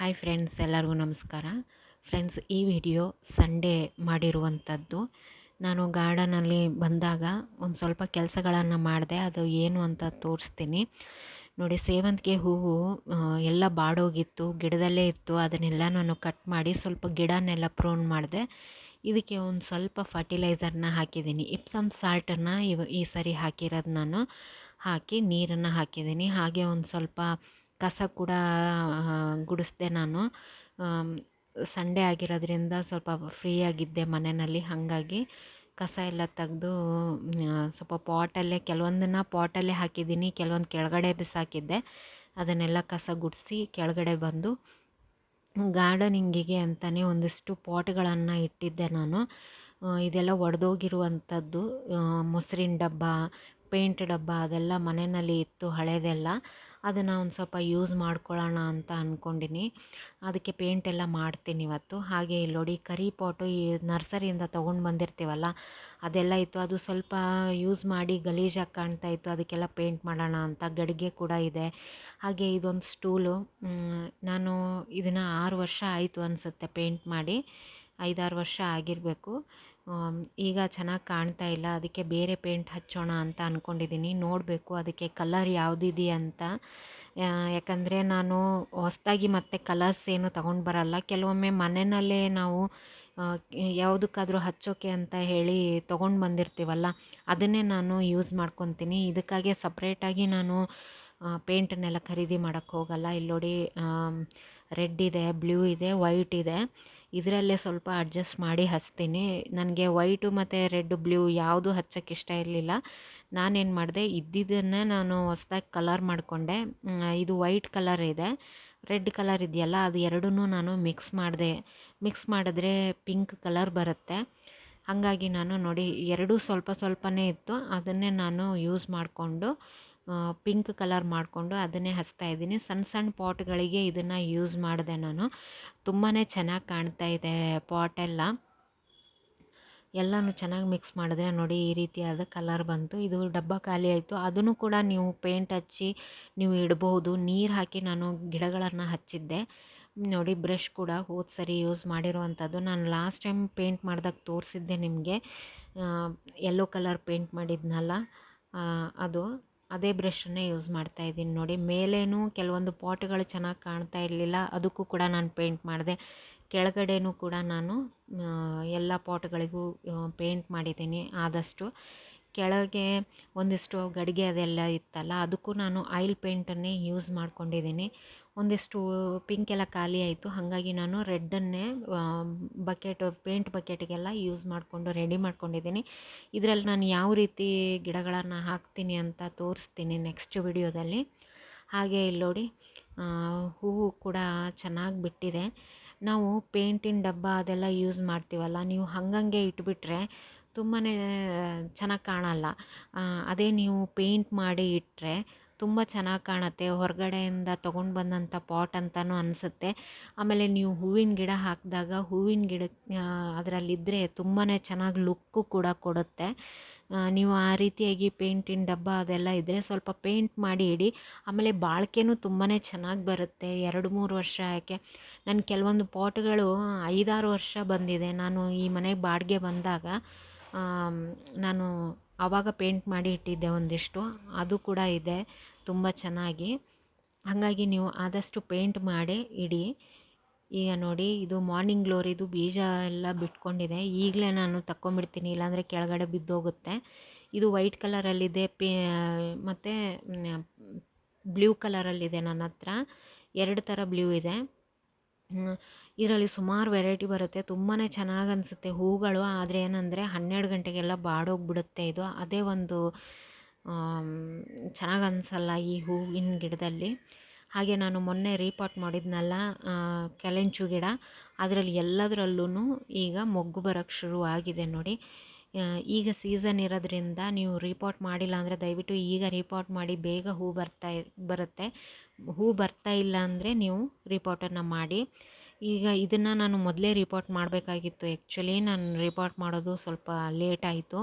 Hi friends, ಎಲ್ಲರಿಗೂ ನಮಸ್ಕಾರ. Friends, ಈ ವಿಡಿಯೋ ಸಂಡೇ ಮಾಡಿರುವಂಥದ್ದು. ನಾನು ಗಾರ್ಡನಲ್ಲಿ ಬಂದಾಗ ಒಂದು ಸ್ವಲ್ಪ ಕೆಲಸಗಳನ್ನು ಮಾಡಿದೆ. ಅದು ಏನು ಅಂತ ತೋರಿಸ್ತೀನಿ. ನೋಡಿ, ಸೇವಂತಿಗೆ ಹೂವು ಎಲ್ಲ ಬಾಡೋಗಿತ್ತು, ಗಿಡದಲ್ಲೇ ಇತ್ತು. ಅದನ್ನೆಲ್ಲ ನಾನು ಕಟ್ ಮಾಡಿ ಸ್ವಲ್ಪ ಗಿಡನೆಲ್ಲ ಪ್ರೋನ್ ಮಾಡಿದೆ. ಇದಕ್ಕೆ ಒಂದು ಸ್ವಲ್ಪ ಫರ್ಟಿಲೈಸರ್ನ ಹಾಕಿದ್ದೀನಿ. ಇಪ್ಸಮ್ ಸಾಲ್ಟನ್ನು ಇವ ಈ ಸರಿ ಹಾಕಿರೋದು ನಾನು. ಹಾಕಿ ನೀರನ್ನು ಹಾಕಿದ್ದೀನಿ. ಹಾಗೆ ಒಂದು ಸ್ವಲ್ಪ ಕಸ ಕೂಡ ಗುಡಿಸ್ದೆ ನಾನು. ಸಂಡೇ ಆಗಿರೋದ್ರಿಂದ ಸ್ವಲ್ಪ ಫ್ರೀ ಆಗಿದ್ದೆ ಮನೆಯಲ್ಲಿ, ಹಾಗಾಗಿ ಕಸ ಎಲ್ಲ ತೆಗೆದು ಸ್ವಲ್ಪ ಪಾಟಲ್ಲೇ, ಕೆಲವೊಂದನ್ನು ಪಾಟಲ್ಲೇ ಹಾಕಿದ್ದೀನಿ, ಕೆಲವೊಂದು ಕೆಳಗಡೆ ಬಿಸಾಕಿದ್ದೆ. ಅದನ್ನೆಲ್ಲ ಕಸ ಗುಡಿಸಿ ಕೆಳಗಡೆ ಬಂದು ಗಾರ್ಡನಿಂಗಿಗೆ ಅಂತಲೇ ಒಂದಿಷ್ಟು ಪಾಟ್ಗಳನ್ನು ಇಟ್ಟಿದ್ದೆ ನಾನು. ಇದೆಲ್ಲ ಒಡೆದೋಗಿರುವಂಥದ್ದು ಮೊಸರಿನ ಡಬ್ಬ ಪೇಂಟ್ ಡಬ್ಬ ಅದೆಲ್ಲ ಮನೆಯಲ್ಲಿ ಇತ್ತು ಹಳೇದೆಲ್ಲ. ಅದನ್ನು ಒಂದು ಸ್ವಲ್ಪ ಯೂಸ್ ಮಾಡ್ಕೊಳ್ಳೋಣ ಅಂತ ಅಂದ್ಕೊಂಡಿನಿ ಅದಕ್ಕೆ ಪೇಂಟ್ ಎಲ್ಲ ಮಾಡ್ತೀನಿ ಇವತ್ತು. ಹಾಗೆ ಇಲ್ಲಿ ನೋಡಿ ಕರಿ ಪಾಟು ಈ ನರ್ಸರಿಯಿಂದ ತೊಗೊಂಡು ಬಂದಿರ್ತೀವಲ್ಲ, ಅದೆಲ್ಲ ಇತ್ತು. ಅದು ಸ್ವಲ್ಪ ಯೂಸ್ ಮಾಡಿ ಗಲೀಜಾಗಿ ಕಾಣ್ತಾ ಇತ್ತು. ಅದಕ್ಕೆಲ್ಲ ಪೇಂಟ್ ಮಾಡೋಣ ಅಂತ ಗಡಿಗೆ ಕೂಡ ಇದೆ. ಹಾಗೆ ಇದೊಂದು ಸ್ಟೂಲು ನಾನು ಇದನ್ನು ಆರು ವರ್ಷ ಆಯಿತು ಅನಿಸುತ್ತೆ ಪೇಂಟ್ ಮಾಡಿ. ಐದಾರು ವರ್ಷ ಆಗಿರಬೇಕು. ಈಗ ಚೆನ್ನಾಗಿ ಕಾಣ್ತಾ ಇಲ್ಲ. ಅದಕ್ಕೆ ಬೇರೆ ಪೇಂಟ್ ಹಚ್ಚೋಣ ಅಂತ ಅಂದ್ಕೊಂಡಿದ್ದೀನಿ ನೋಡಬೇಕು ಅದಕ್ಕೆ ಕಲರ್ ಯಾವುದಿದೆ ಅಂತ. ಯಾಕಂದರೆ ನಾನು ಹೊಸದಾಗಿ ಮತ್ತೆ ಕಲರ್ಸ್ ಏನು ತಗೊಂಡು ಬರಲ್ಲ. ಕೆಲವೊಮ್ಮೆ ಮನೆಯಲ್ಲೇ ನಾವು ಯಾವುದಕ್ಕಾದ್ರೂ ಹಚ್ಚೋಕೆ ಅಂತ ಹೇಳಿ ತೊಗೊಂಡು ಬಂದಿರ್ತೀವಲ್ಲ, ಅದನ್ನೇ ನಾನು ಯೂಸ್ ಮಾಡ್ಕೊತೀನಿ. ಇದಕ್ಕಾಗಿ ಸಪ್ರೇಟಾಗಿ ನಾನು ಪೇಂಟನ್ನೆಲ್ಲ ಖರೀದಿ ಮಾಡೋಕ್ಕೆ ಹೋಗಲ್ಲ. ಇಲ್ಲಿ ನೋಡಿ ರೆಡ್ ಇದೆ, ಬ್ಲೂ ಇದೆ, ವೈಟ್ ಇದೆ. ಇದರಲ್ಲೇ ಸ್ವಲ್ಪ ಅಡ್ಜಸ್ಟ್ ಮಾಡಿ ಹಚ್ತೀನಿ. ನನಗೆ ವೈಟು ಮತ್ತು ರೆಡ್ ಬ್ಲೂ ಯಾವುದು ಹಚ್ಚೋಕ್ಕೆ ಇಷ್ಟ ಇರಲಿಲ್ಲ. ನಾನೇನು ಮಾಡಿದೆ, ಇದ್ದಿದ್ದನ್ನೇ ನಾನು ಹೊಸ್ದಾಗಿ ಕಲರ್ ಮಾಡಿಕೊಂಡೆ. ಇದು ವೈಟ್ ಕಲರ್ ಇದೆ. ರೆಡ್ ಕಲರ್ ಇದೆಯಲ್ಲ, ಅದು ಎರಡೂ ನಾನು ಮಿಕ್ಸ್ ಮಾಡಿದೆ. ಮಿಕ್ಸ್ ಮಾಡಿದ್ರೆ ಪಿಂಕ್ ಕಲರ್ ಬರುತ್ತೆ. ಹಾಗಾಗಿ ನಾನು ನೋಡಿ, ಎರಡೂ ಸ್ವಲ್ಪ ಸ್ವಲ್ಪನೇ ಇತ್ತು. ಅದನ್ನೇ ನಾನು ಯೂಸ್ ಮಾಡಿಕೊಂಡು ಪಿಂಕ್ ಕಲರ್ ಮಾಡಿಕೊಂಡು ಅದನ್ನೇ ಹಚ್ತಾ ಇದ್ದೀನಿ. ಸಣ್ಣ ಸಣ್ಣ ಪಾಟ್ಗಳಿಗೆ ಇದನ್ನು ಯೂಸ್ ಮಾಡಿದೆ ನಾನು. ತುಂಬಾ ಚೆನ್ನಾಗಿ ಕಾಣ್ತಾ ಇದೆ ಪಾಟೆಲ್ಲ ಎಲ್ಲನೂ ಚೆನ್ನಾಗಿ ಮಿಕ್ಸ್ ಮಾಡಿದ್ರೆ ನೋಡಿ ಈ ರೀತಿಯಾದ ಕಲರ್ ಬಂತು. ಇದು ಡಬ್ಬ ಖಾಲಿ ಆಯಿತು. ಅದನ್ನು ಕೂಡ ನೀವು ಪೇಂಟ್ ಹಚ್ಚಿ ನೀವು ಇಡಬಹುದು ನೀರು ಹಾಕಿ ನಾನು ಗಿಡಗಳನ್ನು ಹಚ್ಚಿದ್ದೆ. ನೋಡಿ ಬ್ರಷ್ ಕೂಡ ಹೋದ ಸರಿ ಯೂಸ್ ಮಾಡಿರುವಂಥದ್ದು ನಾನು ಲಾಸ್ಟ್ ಟೈಮ್ ಪೇಂಟ್ ಮಾಡಿದಾಗ ತೋರಿಸಿದ್ದೆ ನಿಮಗೆ. ಯೆಲ್ಲೋ ಕಲರ್ ಪೇಂಟ್ ಮಾಡಿದ್ನಲ್ಲ ಅದು. ಅದೇ ಬ್ರಷನ್ನೇ ಯೂಸ್ ಮಾಡ್ತಾ ಇದ್ದೀನಿ ನೋಡಿ. ಮೇಲೇನೂ ಕೆಲವೊಂದು ಪಾಟ್ಗಳು ಚೆನ್ನಾಗಿ ಕಾಣ್ತಾ ಇರಲಿಲ್ಲ. ಅದಕ್ಕೂ ಕೂಡ ನಾನು ಪೇಂಟ್ ಮಾಡಿದೆ. ಕೆಳಗಡೆನೂ ಕೂಡ ನಾನು ಎಲ್ಲ ಪಾಟ್ಗಳಿಗೂ ಪೇಂಟ್ ಮಾಡಿದ್ದೀನಿ ಆದಷ್ಟು. ಕೆಳಗೆ ಒಂದಿಷ್ಟು ಗಡಿಗೆ ಅದೆಲ್ಲ ಇತ್ತಲ್ಲ, ಅದಕ್ಕೂ ನಾನು ಆಯಿಲ್ ಪೇಂಟನ್ನೇ ಯೂಸ್ ಮಾಡ್ಕೊಂಡಿದ್ದೀನಿ. ಒಂದಿಷ್ಟು ಪಿಂಕ್ ಎಲ್ಲ ಖಾಲಿ ಆಯಿತು. ಹಾಗಾಗಿ ನಾನು ರೆಡ್ಡನ್ನೇ ಬಕೆಟ್, ಪೇಂಟ್ ಬಕೆಟಿಗೆಲ್ಲ ಯೂಸ್ ಮಾಡಿಕೊಂಡು ರೆಡಿ ಮಾಡ್ಕೊಂಡಿದ್ದೀನಿ. ಇದರಲ್ಲಿ ನಾನು ಯಾವ ರೀತಿ ಗಿಡಗಳನ್ನು ಹಾಕ್ತೀನಿ ಅಂತ ತೋರಿಸ್ತೀನಿ ನೆಕ್ಸ್ಟ್ ವಿಡಿಯೋದಲ್ಲಿ. ಹಾಗೆ ಇಲ್ಲಿ ನೋಡಿ ಹೂವು ಕೂಡ ಚೆನ್ನಾಗಿ ಬಿಟ್ಟಿದೆ. ನಾವು ಪೇಂಟಿನ ಡಬ್ಬ ಅದೆಲ್ಲ ಯೂಸ್ ಮಾಡ್ತೀವಲ್ಲ, ನೀವು ಹಂಗಂಗೆ ಇಟ್ಬಿಟ್ರೆ ತುಂಬಾ ಚೆನ್ನಾಗಿ ಕಾಣಲ್ಲ. ಅದೇ ನೀವು ಪೇಂಟ್ ಮಾಡಿ ಇಟ್ಟರೆ ತುಂಬ ಚೆನ್ನಾಗಿ ಕಾಣುತ್ತೆ. ಹೊರಗಡೆಯಿಂದ ತೊಗೊಂಡು ಬಂದಂಥ ಪಾಟ್ ಅಂತಲೂ ಅನಿಸುತ್ತೆ. ಆಮೇಲೆ ನೀವು ಹೂವಿನ ಗಿಡ ಹಾಕಿದಾಗ ಹೂವಿನ ಗಿಡ ಅದರಲ್ಲಿದ್ದರೆ ತುಂಬಾ ಚೆನ್ನಾಗಿ ಲುಕ್ಕು ಕೂಡ ಕೊಡುತ್ತೆ. ನೀವು ಆ ರೀತಿಯಾಗಿ ಪೇಂಟಿನ ಡಬ್ಬ ಅದೆಲ್ಲ ಇದ್ದರೆ ಸ್ವಲ್ಪ ಪೇಂಟ್ ಮಾಡಿ ಇಡಿ. ಆಮೇಲೆ ಬಾಳಿಕೆನೂ ತುಂಬಾ ಚೆನ್ನಾಗಿ ಬರುತ್ತೆ. ಎರಡು ಮೂರು ವರ್ಷ ಯಾಕೆ ನನ್ನ ಕೆಲವೊಂದು ಪಾಟ್ಗಳು ಐದಾರು ವರ್ಷ ಬಂದಿದೆ. ನಾನು ಈ ಮನೆಗೆ ಬಾಡಿಗೆ ಬಂದಾಗ ನಾನು ಆವಾಗ ಪೇಂಟ್ ಮಾಡಿ ಇಟ್ಟಿದ್ದೆ ಒಂದಿಷ್ಟು. ಅದು ಕೂಡ ಇದೆ, ತುಂಬ ಚೆನ್ನಾಗಿ. ಹಾಗಾಗಿ ನೀವು ಆದಷ್ಟು ಪೇಂಟ್ ಮಾಡಿ ಇಡಿ. ಈಗ ನೋಡಿ, ಇದು ಮಾರ್ನಿಂಗ್ ಗ್ಲೋರಿದು ಬೀಜ ಎಲ್ಲ ಬಿಟ್ಕೊಂಡಿದೆ. ಈಗಲೇ ನಾನು ತಕ್ಕೊಂಬಿಡ್ತೀನಿ ಇಲ್ಲಾಂದರೆ ಕೆಳಗಡೆ ಬಿದ್ದೋಗುತ್ತೆ. ಇದು ವೈಟ್ ಕಲರಲ್ಲಿದೆ ಪೇ, ಮತ್ತು ಬ್ಲೂ ಕಲರಲ್ಲಿದೆ ನನ್ನ ಹತ್ರ. ಎರಡು ಥರ ಬ್ಲೂ ಇದೆ. ಇದರಲ್ಲಿ ಸುಮಾರು ವೆರೈಟಿ ಬರುತ್ತೆ. ತುಂಬಾ ಚೆನ್ನಾಗಿ ಅನಿಸುತ್ತೆ ಹೂಗಳು. ಆದರೆ ಏನಂದರೆ ಹನ್ನೆರಡು ಗಂಟೆಗೆಲ್ಲ ಬಾಡೋಗ್ಬಿಡುತ್ತೆ ಇದು. ಅದೇ ಒಂದು ಚೆನ್ನಾಗಿ ಅನಿಸಲ್ಲ ಈ ಹೂವಿನ ಗಿಡದಲ್ಲಿ. ಹಾಗೆ ನಾನು ಮೊನ್ನೆ ರೀಪಾಟ್ ಮಾಡಿದ್ನಲ್ಲ ಕೆಲೆಂಚು ಗಿಡ. ಅದರಲ್ಲಿ ಎಲ್ಲದರಲ್ಲೂ ಈಗ ಮೊಗ್ಗು ಬರೋಕ್ಕೆ ಶುರುವಾಗಿದೆ ನೋಡಿ. ಈಗ ಸೀಸನ್ ಇರೋದ್ರಿಂದ ನೀವು ರೀಪಾಟ್ ಮಾಡಿಲ್ಲ ಅಂದರೆ ದಯವಿಟ್ಟು ಈಗ ರೀಪಾಟ್ ಮಾಡಿ ಬೇಗ ಹೂ ಬರ್ತಾ, ಬರುತ್ತೆ. ಹೂ ಬರ್ತಾ ಇಲ್ಲ ಅಂದರೆ ನೀವು ರಿಪೋರ್ಟನ್ನು ಮಾಡಿ. ಈಗ ಇದನ್ನು ನಾನು ಮೊದಲೇ ರಿಪೋರ್ಟ್ ಮಾಡಬೇಕಾಗಿತ್ತು. ಆ್ಯಕ್ಚುಲಿ ನಾನು ರಿಪೋರ್ಟ್ ಮಾಡೋದು ಸ್ವಲ್ಪ ಲೇಟ್ ಆಯಿತು.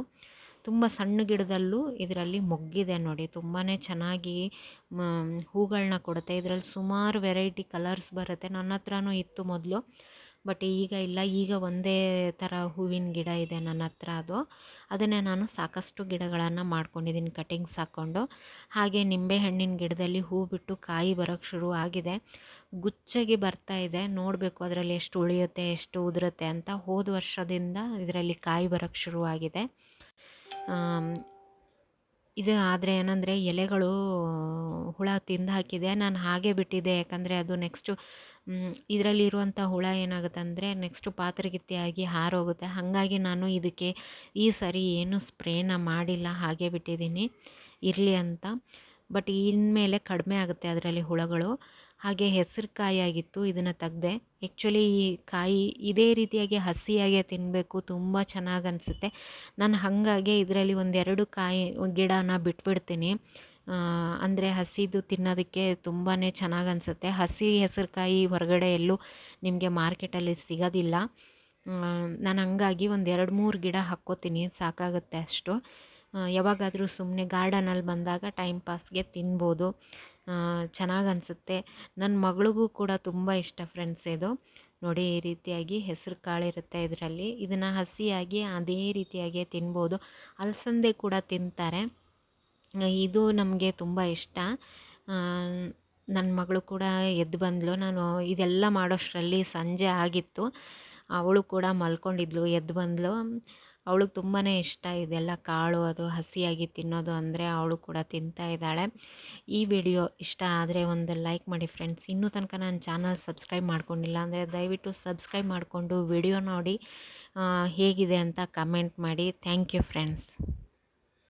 ತುಂಬ ಸಣ್ಣ ಗಿಡದಲ್ಲೂ ಇದರಲ್ಲಿ ಮೊಗ್ಗಿದೆ ನೋಡಿ. ತುಂಬಾ ಚೆನ್ನಾಗಿ ಹೂಗಳನ್ನ ಕೊಡುತ್ತೆ. ಇದರಲ್ಲಿ ಸುಮಾರು ವೆರೈಟಿ ಕಲರ್ಸ್ ಬರುತ್ತೆ. ನನ್ನ ಹತ್ರನೂ ಇತ್ತು ಮೊದಲು. ಬಟ್ ಈಗ ಇಲ್ಲ. ಈಗ ಒಂದೇ ಥರ ಹೂವಿನ ಗಿಡ ಇದೆ ನನ್ನ ಹತ್ರ ಅದು. ಅದನ್ನೇ ನಾನು ಸಾಕಷ್ಟು ಗಿಡಗಳನ್ನು ಮಾಡ್ಕೊಂಡಿದ್ದೀನಿ ಕಟಿಂಗ್ಸ್ ಹಾಕ್ಕೊಂಡು. ಹಾಗೆ ನಿಂಬೆಹಣ್ಣಿನ ಗಿಡದಲ್ಲಿ ಹೂ ಬಿಟ್ಟು ಕಾಯಿ ಬರೋಕ್ಕೆ ಶುರು ಆಗಿದೆ. ಗುಚ್ಚಾಗಿ ಬರ್ತಾ ಇದೆ. ನೋಡಬೇಕು ಅದರಲ್ಲಿ ಎಷ್ಟು ಉಳಿಯುತ್ತೆ, ಎಷ್ಟು ಉದುರುತ್ತೆ ಅಂತ ಹೋದ ವರ್ಷದಿಂದ ಇದರಲ್ಲಿ ಕಾಯಿ ಬರೋಕ್ಕೆ ಶುರುವಾಗಿದೆ ಇದು ಆದರೆ ಏನಂದರೆ ಎಲೆಗಳು ಹುಳ ತಿಂದು ಹಾಕಿದೆ. ನಾನು ಹಾಗೆ ಬಿಟ್ಟಿದ್ದೆ ಯಾಕಂದರೆ ಅದು ನೆಕ್ಸ್ಟು ಇದರಲ್ಲಿರುವಂಥ ಹುಳ ಏನಾಗುತ್ತೆ ಅಂದರೆ ನೆಕ್ಸ್ಟು ಪಾತ್ರಗಿತ್ತಿ ಆಗಿ ಹಾರೋಗುತ್ತೆ. ಹಾಗಾಗಿ ನಾನು ಇದಕ್ಕೆ ಈ ಸರಿ ಏನು ಸ್ಪ್ರೇನ ಮಾಡಿಲ್ಲ, ಹಾಗೆ ಬಿಟ್ಟಿದ್ದೀನಿ. ಇರಲಿ ಅಂತ. ಬಟ್ ಇನ್ಮೇಲೆ ಕಡಿಮೆ ಆಗುತ್ತೆ ಅದರಲ್ಲಿ ಹುಳಗಳು. ಹಾಗೆ ಹೆಸರು ಕಾಯಿ ಆಗಿತ್ತು ಇದನ್ನು ತೆಗ್ದೆ. ಆ್ಯಕ್ಚುಲಿ ಈ ಕಾಯಿ ಇದೇ ರೀತಿಯಾಗಿ ಹಸಿಯಾಗೆ ತಿನ್ನಬೇಕು ತುಂಬ ಚೆನ್ನಾಗಿ ಅನಿಸುತ್ತೆ. ನಾನು ಹಾಗಾಗಿ ಇದರಲ್ಲಿ ಒಂದೆರಡು ಕಾಯಿ, ಗಿಡನ ಬಿಟ್ಬಿಡ್ತೀನಿ. ಅಂದರೆ ಹಸಿದು ತಿನ್ನೋದಕ್ಕೆ ತುಂಬಾ ಚೆನ್ನಾಗಿ ಅನಿಸುತ್ತೆ. ಹಸಿ ಹೆಸರುಕಾಯಿ ಹೊರಗಡೆ ಎಲ್ಲೂ ನಿಮಗೆ ಮಾರ್ಕೆಟಲ್ಲಿ ಸಿಗೋದಿಲ್ಲ. ನಾನು ಹಂಗಾಗಿ ಒಂದು ಎರಡು ಮೂರು ಗಿಡ ಹಾಕ್ಕೋತೀನಿ, ಸಾಕಾಗುತ್ತೆ ಅಷ್ಟು. ಯಾವಾಗಾದರೂ ಸುಮ್ಮನೆ ಗಾರ್ಡನಲ್ಲಿ ಬಂದಾಗ ಟೈಮ್ ಪಾಸ್ಗೆ ತಿನ್ಬೋದು. ಚೆನ್ನಾಗಿ ಅನಿಸುತ್ತೆ. ನನ್ನ ಮಗಳಿಗೂ ಕೂಡ ತುಂಬ ಇಷ್ಟ ಫ್ರೆಂಡ್ಸ್ ಇದು. ನೋಡಿ, ಈ ರೀತಿಯಾಗಿ ಹೆಸರು ಕಾಳಿರುತ್ತೆ ಇದರಲ್ಲಿ. ಇದನ್ನು ಹಸಿಯಾಗಿ ಅದೇ ರೀತಿಯಾಗಿ ತಿನ್ಬೋದು. ಅಲಸಂದೆ ಕೂಡ ತಿಂತಾರೆ. ಇದು ನಮಗೆ ತುಂಬ ಇಷ್ಟ. ನನ್ನ ಮಗಳು ಕೂಡ ಎದ್ದು ಬಂದಳು ನಾನು ಇದೆಲ್ಲ ಮಾಡೋಷ್ಟರಲ್ಲಿ ಸಂಜೆ ಆಗಿತ್ತು. ಅವಳು ಕೂಡ ಮಲ್ಕೊಂಡಿದ್ಲು, ಎದ್ದು ಬಂದಳು ಅವಳಿಗೆ ತುಂಬಾ ಇಷ್ಟ ಇದೆಲ್ಲ ಕಾಳು ಅದು, ಹಸಿಯಾಗಿ ತಿನ್ನೋದು ಅಂದರೆ ಅವಳು ಕೂಡ ತಿಂತಾ ಇದ್ದಾಳೆ. ಈ ವಿಡಿಯೋ ಇಷ್ಟ ಆದರೆ ಒಂದು ಲೈಕ್ ಮಾಡಿ ಫ್ರೆಂಡ್ಸ್. ಇನ್ನೂ ತನಕ ನಾನು ಚಾನಲ್ ಸಬ್ಸ್ಕ್ರೈಬ್ ಮಾಡ್ಕೊಂಡಿಲ್ಲ ಅಂದರೆ ದಯವಿಟ್ಟು ಸಬ್ಸ್ಕ್ರೈಬ್ ಮಾಡಿಕೊಂಡು ವಿಡಿಯೋ ನೋಡಿ ಹೇಗಿದೆ ಅಂತ ಕಮೆಂಟ್ ಮಾಡಿ. Thank you friends.